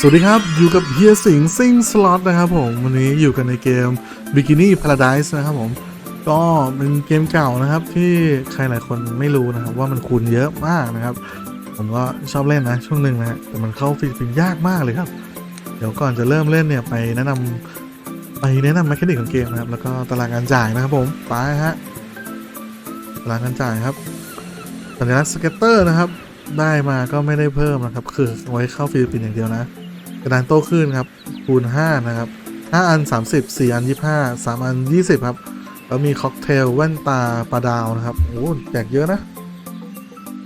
สวัสดีครับ อยู่กับเฮียสิงซิงสล็อตนะครับผม วันนี้อยู่กันในเกม Bikini Paradise นะครับผม ก็เป็นเกมเก่านะครับ ที่ใครหลายคนไม่รู้นะครับ ว่ามันคูณเยอะมากนะครับ ผมก็ชอบเล่นนะ ช่วงหนึ่งนะ แต่มันเข้าฟิลิปปินยากมากเลยครับ เดี๋ยวก่อนจะเริ่มเล่นเนี่ย ไปแนะนำไปแนะนำแมคานิกของเกมนะครับ แล้วก็ตารางการจ่ายนะครับผมไปฮะตารางการจ่ายครับสัญลักษณ์สเก็ตเตอร์นะครับได้มาก็ไม่ได้เพิ่มนะครับ คือเอาไว้เข้าฟิลิปปินส์อย่างเดียวนะ กระดานโต้คลื่นครับคูณ5นะครับ5อัน 30 4 อัน 25 3 อัน 20 ครับ แล้วมีค็อกเทลแว่นตาปลาดาวนะครับโอ้แจกเยอะนะ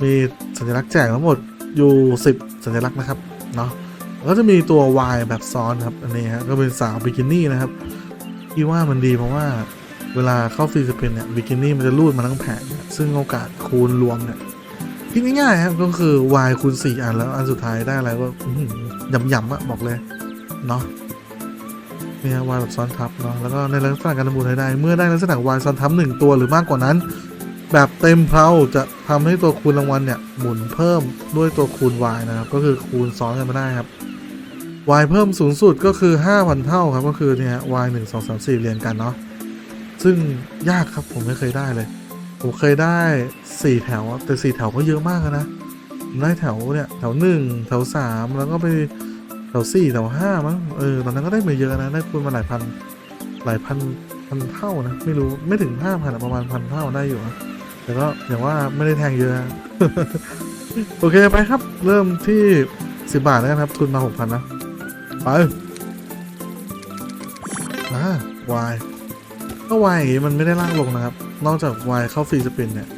มีสัญลักษณ์แจกทั้งหมดอยู่ 10 สัญลักษณ์นะครับเนาะก็จะมีตัว Y แบบซ้อนครับ อันนี้ฮะก็เป็นสาวบิกินี่นะครับที่ว่ามันดีเพราะว่าเวลาเข้าฟรีสปินเนี่ยบิกินี่มันจะรูดมาทั้งแผงเนี่ยซึ่งโอกาสคูณรวมเนี่ย คิดง่ายๆครับก็คือ Y คูณ4อันแล้วอันสุดท้ายได้อะไรก็ยำๆอะบอกเลยเนาะเนี่ย Y แบบซ้อนทับเนาะแล้วก็ในลักษณะการทำบุญให้ได้เมื่อได้ลักษณะ Y ซ้อนทับหนึ่งตัวหรือมากกว่านั้น แบบเต็มเพลาจะทำให้ตัวคูณรางวัลเนี่ยหมุนเพิ่มด้วยตัวคูณ y นะครับก็คือคูณซ้อนกันม่ได้ครับ y เพิ่มสูงสุดก็คือ 5,000 เท่าครับก็คือเนี่ย y 1 2 3 4 เรียงกันเนาะซึ่งยากครับผมไม่เคยได้เลย ผมเคยได้4แถว แต่4แถวก็เยอะมากนะผมได้แถวเนี่ยแถว1แถว3แล้วก็ไปแถว4แถว5มั้งเออตอนนั้นก็ได้มาเยอะนะได้คูณมาหลายพันหลายพันพันเท่านะไม่รู้ไม่ถึง5,000อะประมาณพันเท่าได้อยู่นะแต่ก็อย่างว่าไม่ได้แทงเยอะโอเคไปครับ เริ่มที่สิบาทแล้วครับทุนมาหกพันนะไปมาวายก็วายอย่างงี้มันไม่ได้ลากลงนะครับ นอกจากวายเข้าฟรีสปินเนี่ย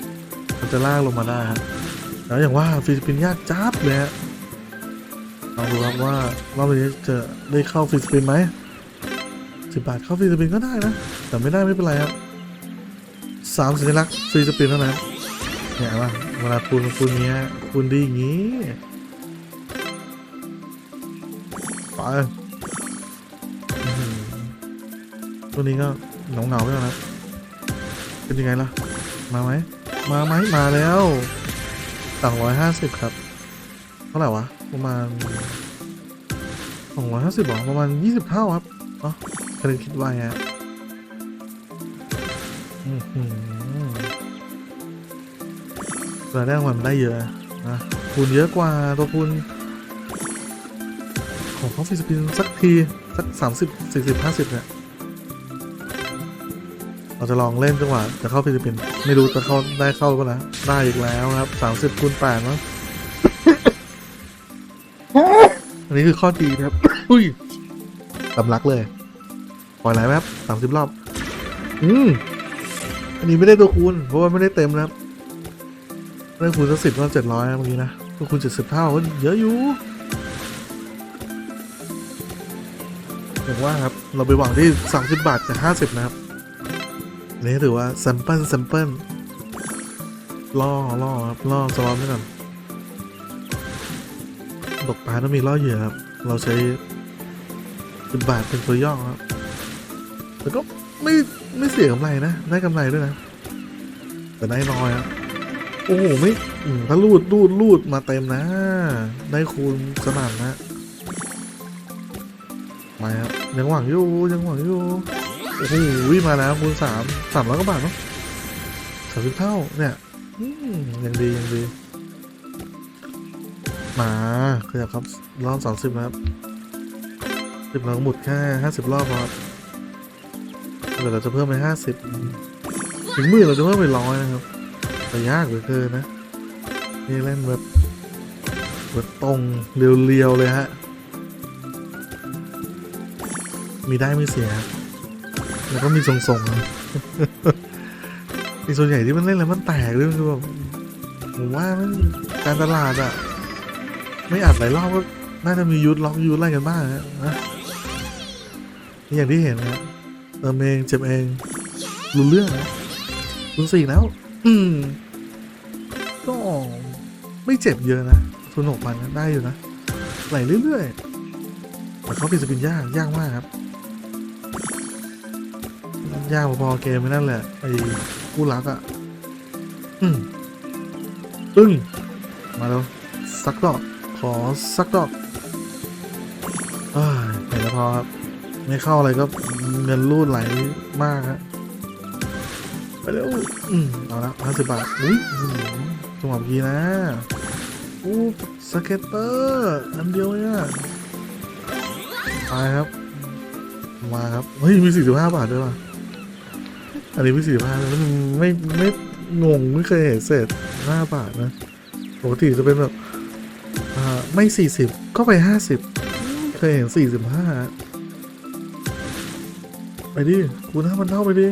มันจะลากลงมาได้ครับแล้วอย่างว่าฟรีสปินยากจับเลยฮะลองดูครับว่ารอบนี้จะได้เข้าฟรีสปินไหมสิบบาทเข้าฟรีสปินก็ได้นะ แต่ไม่ได้ไม่เป็นไรครับสามสัญลักษณ์ฟรีสปินเท่านั้นเนี่ยว่าเวลาคูณคูณเงี้ยคูณดีอย่างงี้ไปตัวนี้ก็เหงาเงาๆไปแล้วนะ เป็นยังไงล่ะ มาไหม มาไหม มาแล้วสองร้อยห้าสิบครับ เท่าไหร่วะ ประมาณสองร้อยห้าสิบหรอ ประมาณยี่สิบเท่าครับเนาะใครคิดว่าไงอื้อหือตัวแรกมันได้เยอะนะคูณเยอะกว่าตัวคูณของเขาฟิลิปปินส์สักที สักสามสิบสี่สิบห้าสิบเนี่ย เราจะลองเล่นจังหวะจะเข้าฟิลิปปินส์ไม่รู้จะเข้าได้เข้าก็นะได้อีกแล้วครับสามสิบคูณแปดมั้งอันนี้คือข้อดีนะครับอุ้ยสำลักเลยปล่อยไหลไหมครับสามสิบรอบ อืมอันนี้ไม่ได้ตัวคูณเพราะว่าไม่ได้เต็มนะครับได้คูณสักสิบก็เจ็ดร้อยเมื่อกี้นะตัวคูณเจ็ดสิบเท่าเยอะอยู่อย่างว่าครับ เราไปหวังที่สามสิบบาทกับห้าสิบนะครับ นนี้ถือว่า s ซ m เปิล s ซ m เปิลล่อล่อครับล่อสล็อตไว้ก่อนตกปลาต้องมีล่อเหยื่อครับ เราใช้สิบบาทเป็นตัวย่อครับแต่ก็ไม่ไม่เสียกำไรนะ ได้กำไรด้วยนะ แต่ได้น้อยครับโอ้โหไม่ถ้ารูดรูดรูดมาเต็มนะ ได้คูณสนั่นนะมาครับยังหวังอยู่ยังหวังอยู่ โอ้โหมาแล้วคูณสามสามร้อยกว่าบาทเนาะสามสิบเท่าเนี่ยอยังดียังดี มาขยับครับรอบสามสิบนะครับสิบเราหมุดแค่ห้าสิบรอบพอครับเดี๋ยวเราจะเพิ่มไปห้าสิบถึงหมื่นเราจะเพิ่มไปร้อยนะครับแต่ยากเหลือเกินนะนี่เล่นแบบแบบตรงเรียวๆเลยฮะมีได้ไม่เสีย แล้วก็มีส่งๆมีส่วนใหญ่ที่มันเล่นแล้วมันแตกด้วยคือแบบผมว่ามันการตลาดอะไม่อัดหลายรอบก็น่าจะมียูทธล็อกยูทธไล่กันบ้างนะนี่อย่างที่เห็นนะเติมเองเจ็บเองรู้เรื่องนะรุนสี่แล้ว อืมก็ไม่เจ็บเยอะนะทุนหกพันนะได้อยู่นะไหลเรื่อยๆแต่เขาเป็นสปินยากยากมากครับ ยากพอๆเกมไม่นั่นแหละไอ้ผู้รักอะ่ะอืมตึ้งมาแล้วสักดอกขอสักดอกเอ้ยเห็นแล้วพอครับ ไม่เข้าอะไรก็เงินรูดไหลมากฮะไปเร็วอืมเอาละห้าสิบบาทอุ้ยจังหวะเมื่อกี้นะอู้สเก็ตเตอร์อันเดียวเนี่ยไปครับ มาครับ เฮ้ย มีสี่สิบห้าบาทด้วยว่ะ อันนี้มีสี่บห้าแล้วมันไม่ไม่งงไม่เคยเห็นเศษห้าบาทนะปกติจะเป็นแบบอ่าไม่สี่สิบก็ไปห้าสิบเคยเห็นสี่สิบห้าไปดิคูณห้าพันเท่าไปดิ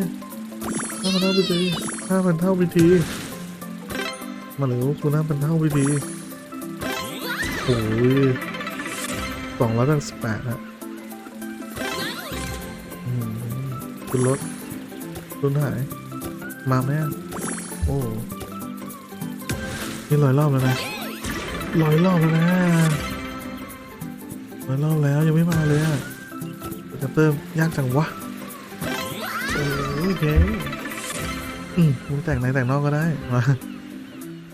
ห้าพันเท่าไปดิห้าพันเท่าไปทีมาเร็วคูณห้าพันเท่าไปทีโอ้ยสองร้อยแปดสิบแปดนะคุณรถ คุณหาย มาไหมโอ้นี่ร้อยรอบแล้วนะร้อยรอบแล้วนะร้อยรอบแล้วยังไม่มาเลยอะจะเติมยากจังวะโอ้ยเพลงอืมมึงแต่งในแต่งนอกก็ได้มา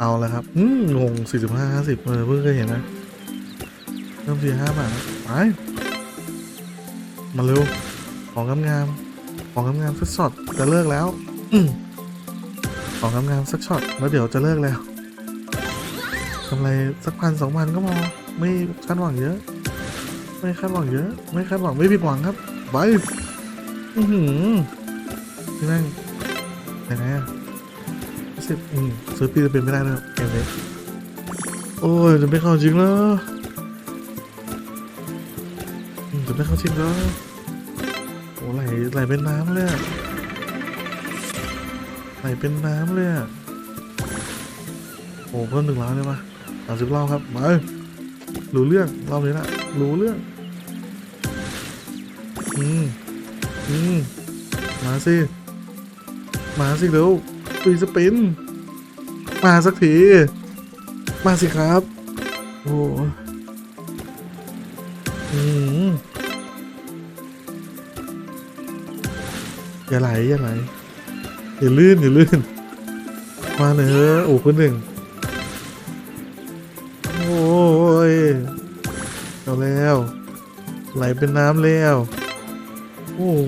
เอาและครับ อืมงงสี่สิบห้าห้าสิบเออเพิ่งเคยเห็นนะเริ่มสี่ห้าบาทนะไปมาเร็ว ของงามงามๆ ของงามงามๆสักช็อตจะเลิกแล้วอืมของงามงามๆสักช็อตแล้วเดี๋ยวจะเลิกแล้วกำไรสักพันสองพันก็พอไม่คาดหวังเยอะ ไม่คาดหวังเยอะ ไม่คาดหวังไม่ผิดหวังครับไปอือหือพี่แม่งยังไงอะสิบอืมซื้อปีจะเป็นไม่ได้เลยเกมนี้โอ้ยจะไม่เข้าจริงแล้วอืมจะไม่เข้าจริงแล้วโอ้ ไหลเป็นน้ำเลยไหลเป็นน้ำเลยอะโอ้เพิ่มหนึ่งล้านเลยปะสามสิบรอบครับมารู้เรื่องรอบนี้นะรู้เรื่องอืมอืมมาสิมาสิเร็วปีสปินมาสักทีมาสิครับ โอ้โหอืม อย่าไหลอย่าไหลอย่าลื่นอย่าลื่น มาเนอะโอ้คนหนึ่งโอ้ยเอาแล้ว ไหลเป็นน้ำแล้ว โอ้โห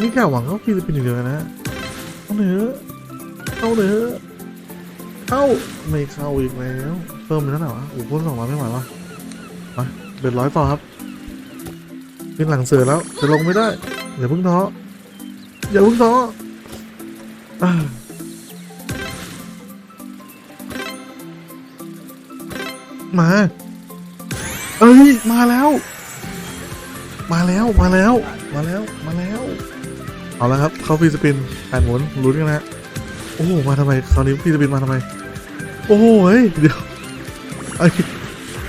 นี่กะหวังเขาฟิลิปปินส์อย่างเดียวนะเข้าเนื้อะเข้าเนื้อะเข้าไม่เข้าอีกแล้วเพิ่มเป็นเท่าไหร่วะโอ้เพิ่มสองร้อยไม่ไหววะมาเดือดร้อยต่อครับขึ้นหลังเสือแล้วจะลงไม่ได้อย่าเพิ่งท้อ อย่าเพิ่งท้อมา เอ้ย มาแล้ว มาแล้ว มาแล้ว มาแล้ว มาแล้ว เอาละครับ เข้าฟีสปินแปดหมุนลุ้นกันนะโอ้ มาทำไมคราวนี้ฟีสปินมาทำไม โอ้โหเฮ้ยเดี๋ยวไอ้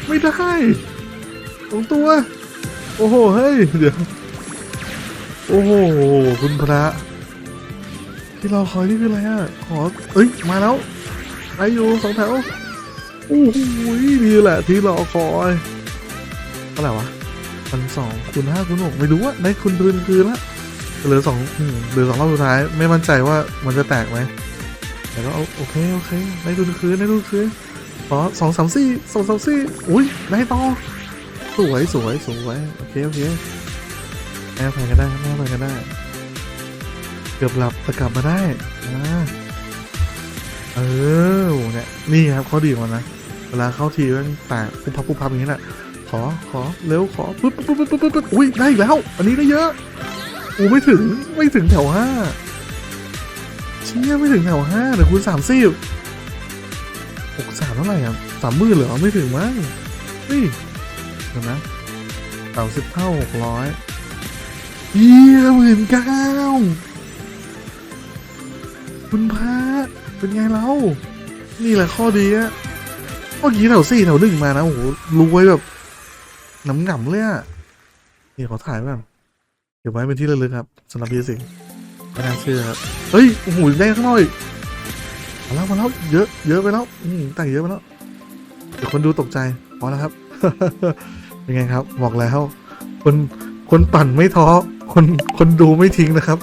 ไม่ได้ตรงตัว โอ้โห เฮ้ย เดี๋ยว โอ้โห คุณพระ ที่เราคอยนี่คืออะไรอะ ขอ เอ้ย มาแล้วไปอยู่สองแถวโอ้โหนี่แหละที่เรอคอยเท่าไหร่วะพันสองคูณห้าคูณหกไม่รู้ว่าได้คุณคืนคืนละเหลือสองเหลือสองรอบสุดท้าย ไม่มั่นใจว่ามันจะแตกไหมแต่ก็เอาโอเคโอเคได้ดูคืนได้ดูคืนขอสองสามสี่สองสามสี่อุ้ยได้ต่อสวยสวยสวยโอเคโอเค แม่ไปกันได้แม่ไปกันได้ เกือบหลับแต่กลับมาได้อ่าเออเนี่ยนี่ครับข้อดีของมันนะ เวลาเข้าทีมันแตกปุ๊บพับปุ๊บพับอย่างนี้แหละขอ ขอ เร็ว ขอปึ๊บปึ๊บปึ๊บปึ๊บปึ๊บอุ้ย ได้อีกแล้ว อันนี้ได้เยอะโอ้ไม่ถึง ไม่ถึงแถวห้าเชี่ยไม่ถึงแถวห้าเดี๋ยวคูณสามสิบหกสามเท่าไหร่อะสามหมื่นเหรอ ไม่ถึงมั้งเฮ้ยเดี๋ยวนะสามสิบเท่าหกร้อย เยี่ยหมื่นเก้าคุณพระเป็นไงเรา นี่แหละข้อดีอะเมื่อกี้แถวสี่แถวหนึ่งมานะ โอ้โหรวยแบบน้ำหง่ำเลยอะนี่ขอถ่ายแบบเก็บไว้เป็นที่ระลึกครับสำหรับพี่สิงห์ไม่น่าเชื่อครับ เฮ้ย โอ้โหได้ข้างนอกอีกมาแล้วมาแล้วเยอะ เยอะไปแล้ว อืมแต่งเยอะไปแล้ว เดี๋ยวคนดูตกใจพอแล้วครับ เป็นไงครับ บอกแล้ว คนคนปั่นไม่ท้อ คนคนดูไม่ทิ้งนะครับ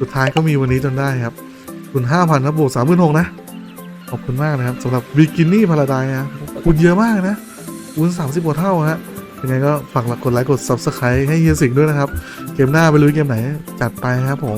สุดท้ายก็มีวันนี้จนได้ครับคุณห้าพันครับบวกสามหมื่นหกนะ ขอบคุณมากนะครับสำหรับบิกินี่พาราไดนะคุณเยอะมากนะคุณสามสิบกว่าเท่าฮะยังไงก็ฝากกดไลค์กด Subscribe ให้เฮียสิงห์ด้วยนะครับ เกมหน้าไปลุยเกมไหนจัดไปครับผม